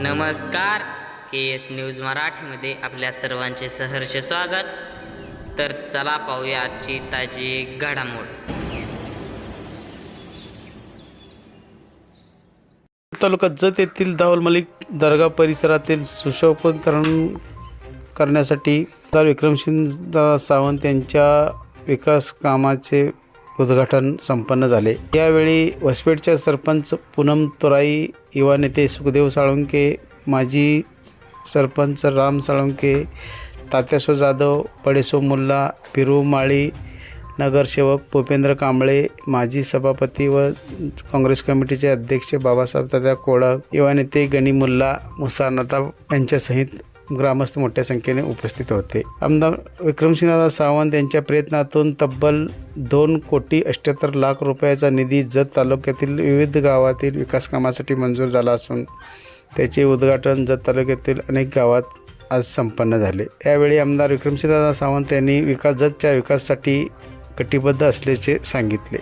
नमस्कार के S news मराठीमध्ये आपल्या सर्वांचे सहर्ष स्वागत. तर चला पाहूया आजची ताजी घडामोड. तालुका जत येथील दावल मलिक दर्गा परिसरातील सुशोभकरण करण्यासाठी सरदार विक्रमसिंह सावंत यांच्या विकास कामाचे उद्घाटन संपन्न झाले. यावेळी वसपेठच्या सरपंच पूनम तुराई युवा नेते सुखदेव साळुंके माजी सरपंच राम साळुंके तात्यासो जाधव पडेसो मुल्ला पिरू माळी नगरसेवक भूपेंद्र कांबळे माजी सभापती व काँग्रेस कमिटीचे अध्यक्ष बाबासाहेब दादा कोळक युवा नेते गणी मुल्ला मुसा यांच्यासहित ग्रामस्थ मोठ्या संख्येने उपस्थित होते. आमदार विक्रमसिंहदादा सावंत यांच्या प्रयत्नातून तब्बल दोन कोटी अष्ट्याहत्तर लाख रुपयाचा निधी जत तालुक्यातील विविध गावातील विकास कामासाठी मंजूर झाला असून त्याचे उद्घाटन जत तालुक्यातील अनेक गावात आज संपन्न झाले. यावेळी आमदार विक्रमसिंहदादा सावंत यांनी विकास जतच्या विकासासाठी कटिबद्ध असल्याचे सांगितले.